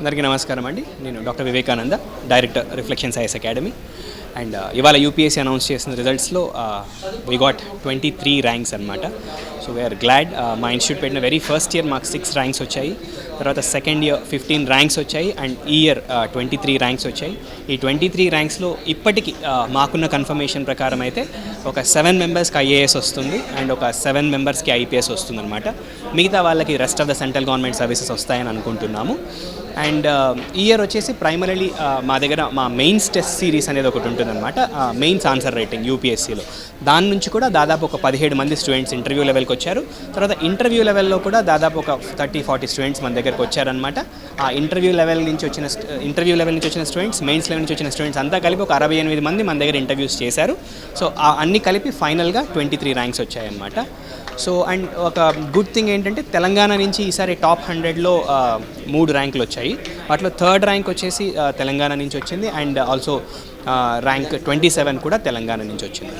అందరికీ నమస్కారం అండి. నేను doctor Vivekananda director Reflections IAS Academy. And uh, ఇవాళ యూపీఎస్సీ అనౌన్స్ చేసిన రిజల్ట్స్లో we got twenty three ranks అనమాట సో వీఆర్ గ్లాడ్ మా ఇన్స్టిట్యూట్ పెట్టిన వెరీ ఫస్ట్ ఇయర్ మాకు సిక్స్ ర్యాంక్స్ వచ్చాయి. తర్వాత సెకండ్ ఇయర్ ఫిఫ్టీన్ ర్యాంక్స్ వచ్చాయి అండ్ ఈ ఇయర్ ట్వంటీ త్రీ ర్యాంక్స్ వచ్చాయి. ఈ ట్వంటీ త్రీ ర్యాంక్స్లో ఇప్పటికీ మాకున్న కన్ఫర్మేషన్ ప్రకారం అయితే ఒక సెవెన్ మెంబర్స్కి ఐఏఎస్ వస్తుంది అండ్ ఒక సెవెన్ మెంబర్స్కి ఐపీఎస్ వస్తుంది అనమాట మిగతా వాళ్ళకి rest of the central government services వస్తాయని అనుకుంటున్నాము. అండ్ uh, ఈ ఇయర్ వచ్చేసి ప్రైమరీలీ uh, మా దగ్గర మా మెయిన్స్ టెస్ట్ సిరీస్ అనేది ఒకటి ఉంటుంది. ఉంటుందన్నమాట. మెయిన్స్ ఆన్సర్ రైటింగ్ యూపీఎస్సీలో దాని నుంచి కూడా దాదాపు ఒక పదిహేడు మంది స్టూడెంట్స్ ఇంటర్వ్యూ లెవెల్కి వచ్చారు. తర్వాత ఇంటర్వ్యూ లెవెల్లో కూడా దాదాపు ఒక థర్టీ ఫార్టీ స్టూడెంట్స్ మన దగ్గరకు వచ్చారనమాట ఆ ఇంటర్వ్యూ లెవెల్ నుంచి వచ్చిన ఇంటర్వ్యూ లెవెల్ నుంచి వచ్చిన స్టూడెంట్స్ మెయిన్స్ లెవెల్ నుంచి వచ్చిన స్టూడెంట్స్ అంతా కలిపి ఒక అరవై ఎనిమిది మంది మన దగ్గర ఇంటర్వ్యూస్ చేశారు. సో ఆ అన్ని కలిపి ఫైనల్గా ట్వంటీ త్రీ ర్యాంక్స్ వచ్చాయన్నమాట. సో అండ్ ఒక గుడ్ థింగ్ ఏంటంటే తెలంగాణ నుంచి ఈసారి టాప్ హండ్రెడ్లో మూడు ర్యాంకులు వచ్చాయి. వాటిలో థర్డ్ ర్యాంక్ వచ్చేసి తెలంగాణ నుంచి వచ్చింది. And also rank twenty seven కూడా తెలంగాణ నుంచి వచ్చింది.